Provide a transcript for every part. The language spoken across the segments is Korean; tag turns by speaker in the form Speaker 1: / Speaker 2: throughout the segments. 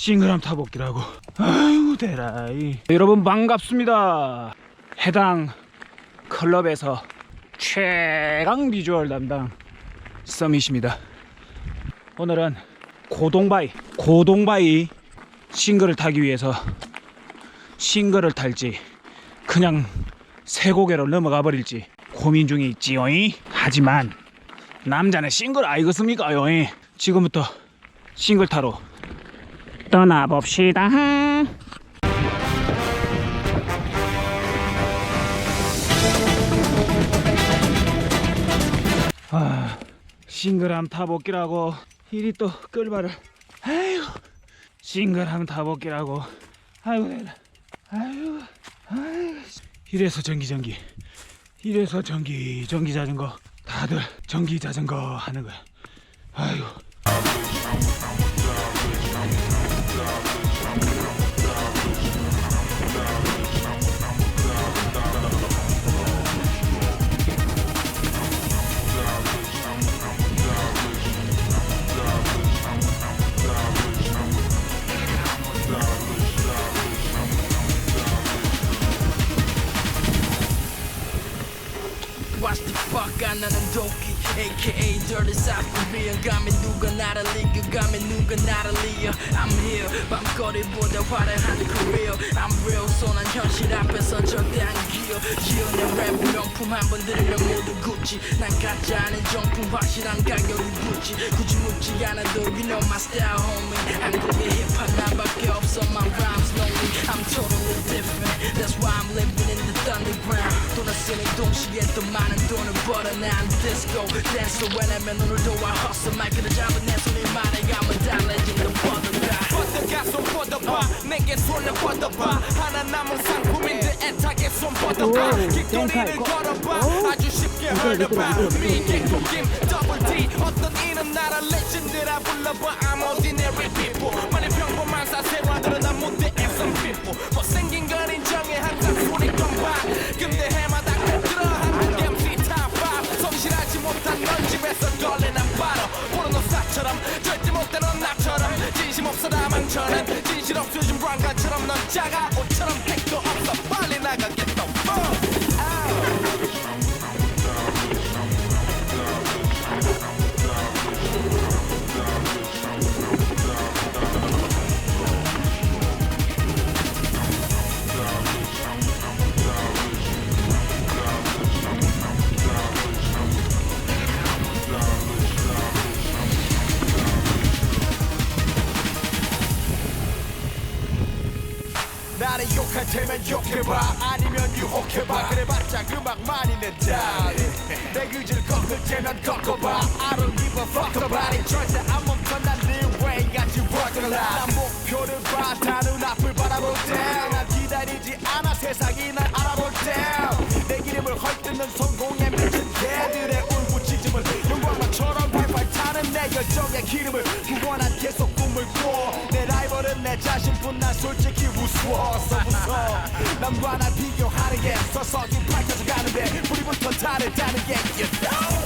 Speaker 1: 싱글함 타복기라고. 아이고 대라이. 여러분 반갑습니다. 해당 클럽에서 최강 비주얼 담당 서밋입니다. 오늘은 고동바이 고동바이 싱글을 타기 위해서 싱글을 탈지 그냥 쇠고개로 넘어가 버릴지 고민 중에 있지요 하지만 남자는 싱글 아이겠습니까요 지금부터 싱글 타러 떠나봅시다. 아 싱글함 타복기라고 이리 또 끌바를 아이고 싱글함 타복기라고. 아이고 아이고 아이고 이래서 전기 전기. 이래서 전기 전기 자전거. 다들 전기 자전거 하는 거야. 아이고
Speaker 2: AKA dirty south Korean 가면 누가 나를 이겨 가면 누가 나를 이어 I'm here 밤거리보다 화려한 career I'm real 소난 현실 앞에서 절대 안 기어 기어낸 랩 명품 한 번 들으면 모두 굳이 난 가짜 아닌 정품 확실한 가격이 붙지 굳이 묻지 않아도 you know my style homie 한국의 힙합 나밖에 없어 my rhymes lonely I'm totally different That's why I'm living 쓰는 동시에 또 많은 돈을 벌어 난 disco dancer. 왜냐면 오늘도 I hustle. 마이크를 잡은 내 손이 말해 가면 달라진 더 뻗어가
Speaker 3: 뻗어가 손 뻗어봐 내게 손을 뻗어봐 하나 남은 상품인데 애타게 손 뻗어봐 길거리를 걸어봐. 아주 쉽게 흘러봐. 미개 구김 더블 D 어떤 이름 나라 레전드라 불러봐. I'm ordinary people 브랑가처럼 넌 작아 옷처럼 택도 나를 욕할 테면 욕해봐. 아니면 유혹해봐. 그래봤자 그막만 있는 다내 의지를 꺾을 테면 꺾어봐. I don't 내 열정의 기름을 구원한 계속 꿈을 꿔 내 라이벌은 내 자신뿐 난 솔직히 우스워서 무서워 남과 나 비교하는 게 서서히 밝혀져 가는데 우리부터 다르다는 게 you know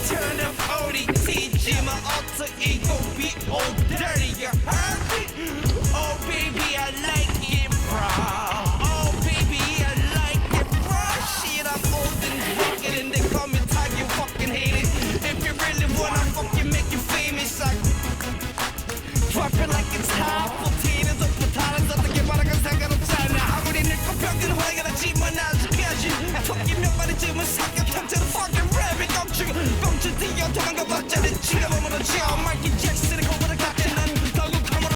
Speaker 4: drop it like it's hot. 포티는 속부타는 어떻게 말하건 상관없잖아. 아무리 늙고 병든 화가라지만 아직까지 토끼 몇 마리 쯤은 사격 형태로 fucking rabbit 깜찍 뻥쳐 뛰어 도망가 봤자는 지가 머무르지 마이키